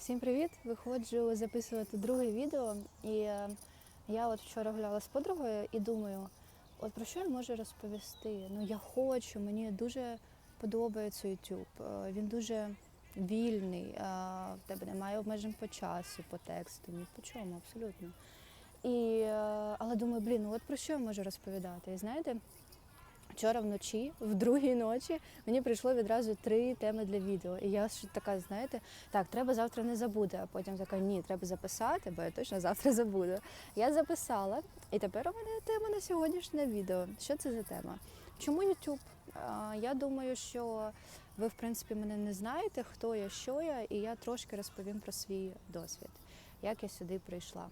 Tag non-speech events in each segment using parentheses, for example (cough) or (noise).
Всім привіт! Виходжу записувати друге відео. І е, я от вчора гуляла з подругою і думаю, от про що я можу розповісти? Ну я хочу, мені дуже подобається YouTube. Е, Він дуже вільний, е, в тебе немає обмежень по часу, по тексту, ні по чому, абсолютно. І, але думаю, блін, ну от про що я можу розповідати? І знаєте, Вчора вночі, в другій ночі, мені прийшло відразу три теми для відео. І я ж така, знаєте, так, треба завтра не забути, а потім така, ні, треба записати, бо я точно завтра забуду. Я записала, і тепер у мене тема на сьогоднішнє відео. Що це за тема? Чому YouTube? Я думаю, що ви, в принципі, мене не знаєте, хто я, що я, і я трошки розповім про свій досвід, як я сюди прийшла.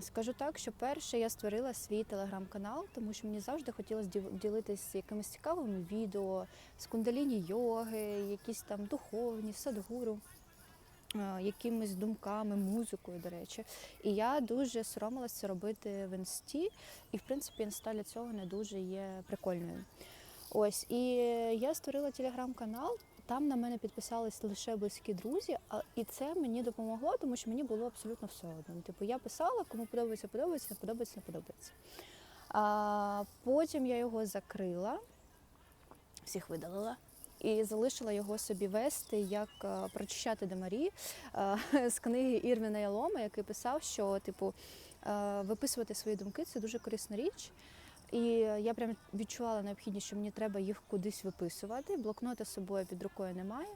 Скажу так, що перше я створила свій телеграм-канал, тому що мені завжди хотілося діл- ділитися якимись цікавими відео з кундаліні йоги, якісь там духовні, садгуру, е, якимись думками, музикою, до речі. І я дуже соромилася робити в інсті, і в принципі інста для цього не дуже є прикольною. Ось, і я створила телеграм-канал. Там на мене підписались лише близькі друзі, а і це мені допомогло, тому що мені було абсолютно все одно. Ну, Типу, я писала, кому подобається, подобається, не подобається, не подобається. А, потім я його закрила, всіх видалила. І залишила його собі вести, як е, прочищати Демарі е, з книги Ірвіна Ялома, який писав, що типу е, виписувати свої думки це дуже корисна річ. І я прям відчувала необхідність, що мені треба їх кудись виписувати. Блокнота з собою під рукою немає.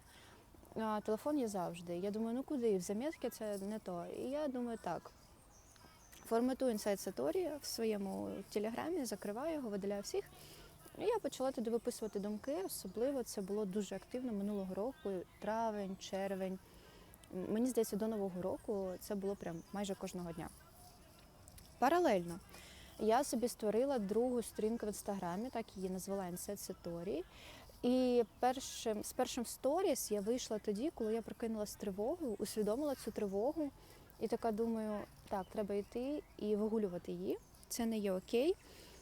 А телефон є завжди. Я думаю, ну куди? В замітки це не то. І я думаю, так. Форматую інсайт Саторі в своєму телеграмі, закриваю його, видаляю всіх. І я почала туди виписувати думки. Особливо це було дуже активно минулого року, травень, червень. Мені здається, до Нового року це було прям майже кожного дня. Паралельно я собі створила другу сторінку в інстаграмі, так її назвала Inset І першим, з першим сторіс я вийшла тоді, коли я прокинулася з тривогою, усвідомила цю тривогу, і така думаю, так, треба йти і вигулювати її. Це не є окей.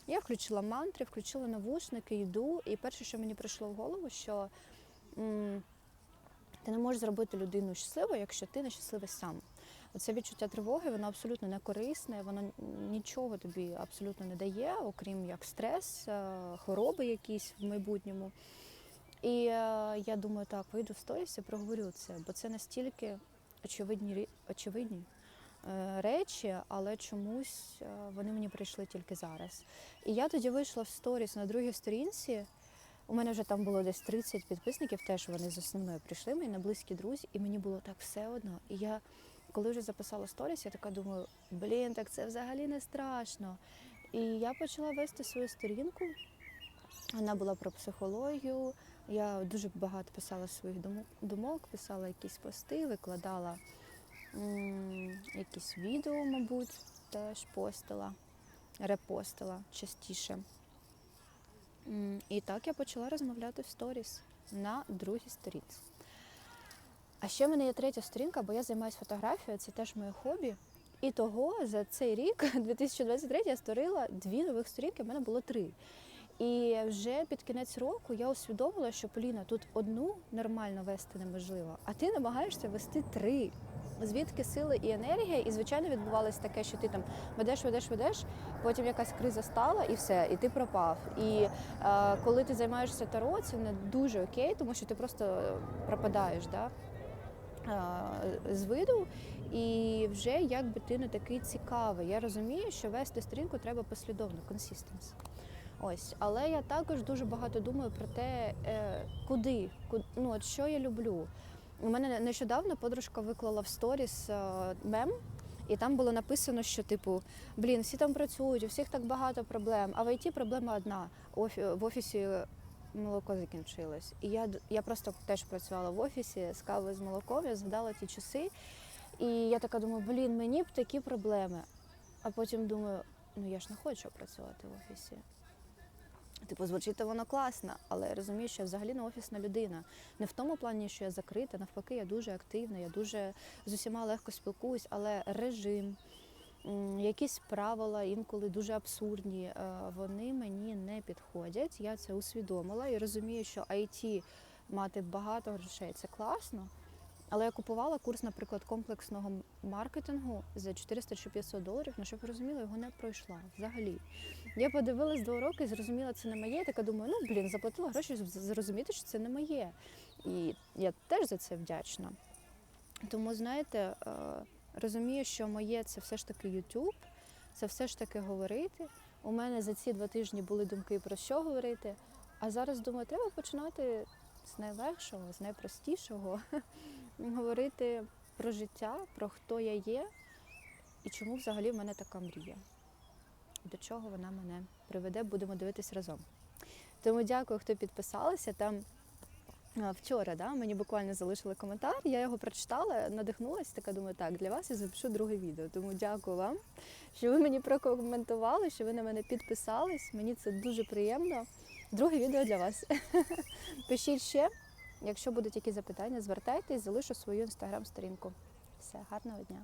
Я включила мантри, включила навушники, йду, і перше, що мені прийшло в голову, що м, ти не можеш зробити людину щасливою, якщо ти не щасливий сам. Оце відчуття тривоги, воно абсолютно не корисне, воно нічого тобі абсолютно не дає, окрім як стрес, е, хвороби якісь в майбутньому. І е, я думаю, так, вийду в сторіс і проговорю це, бо це настільки очевидні, очевидні е, речі, але чомусь вони мені прийшли тільки зараз. І я тоді вийшла в сторіс на другій сторінці. У мене вже там було десь 30 підписників, теж вони з основною прийшли, мої близькі друзі, і мені було так все одно. І я, коли вже записала сторіс, я така думаю, блін, так це взагалі не страшно. І я почала вести свою сторінку. Вона була про психологію. Я дуже багато писала своїх думок, писала якісь пости, викладала якісь відео, мабуть, теж постила, репостила частіше. І так я почала розмовляти в сторіс на другій сторінці. А ще в мене є третя сторінка, бо я займаюся фотографією, це теж моє хобі. І того за цей рік, (laughs) 2023, я створила дві нових сторінки, в мене було три. І вже під кінець року я усвідомила, що Поліна, тут одну нормально вести неможливо, а ти намагаєшся вести три. Звідки сили і енергія, і звичайно відбувалось таке, що ти там ведеш, ведеш, ведеш, потім якась криза стала і все, і ти пропав. І е, коли ти займаєшся таро, це не дуже окей, тому що ти просто пропадаєш да? З виду, і вже якби ти не такий цікавий. Я розумію, що вести сторінку треба послідовно, консистенс. Ось, але я також дуже багато думаю про те, е, куди, ку- ну от що я люблю. У мене нещодавно подружка виклала в сторіс е, мем, і там було написано, що типу, блін, всі там працюють, у всіх так багато проблем, а в ІТ проблема одна. В офісі молоко закінчилось. І я, я просто теж працювала в офісі з кавою з молоком, я згадала ті часи. І я така думаю, блін, мені б такі проблеми. А потім думаю, ну я ж не хочу працювати в офісі. Типу, звучить то воно класно, але я розумію, що я взагалі не офісна людина. Не в тому плані, що я закрита, навпаки, я дуже активна, я дуже з усіма легко спілкуюсь, але режим, якісь правила, інколи дуже абсурдні, е, вони мені не підходять. Я це усвідомила і розумію, що IT мати багато грошей це класно. Але я купувала курс, наприклад, комплексного маркетингу за 400 чи 500 доларів. Ну, щоб ви його не пройшла взагалі. Я подивилась два роки зрозуміла, це не моє. Така думаю, ну блін, заплатила гроші, зрозуміти, що це не моє. І я теж за це вдячна. Тому, знаєте, е, розумію, що моє це все ж таки YouTube, це все ж таки говорити. У мене за ці два тижні були думки про що говорити. А зараз думаю, треба починати з найлегшого, з найпростішого, (laughs) говорити про життя, про хто я є і чому взагалі в мене така мрія. До чого вона мене приведе, будемо дивитись разом. Тому дякую, хто підписалися. Там вчора да, мені буквально залишили коментар, я його прочитала, надихнулася, така думаю, так, для вас я запишу друге відео. Тому дякую вам, що ви мені прокоментували, що ви на мене підписались. Мені це дуже приємно. Друге відео для вас. (laughs) Пишіть ще, якщо будуть якісь запитання, звертайтесь, залишу свою інстаграм-сторінку. Все, гарного дня!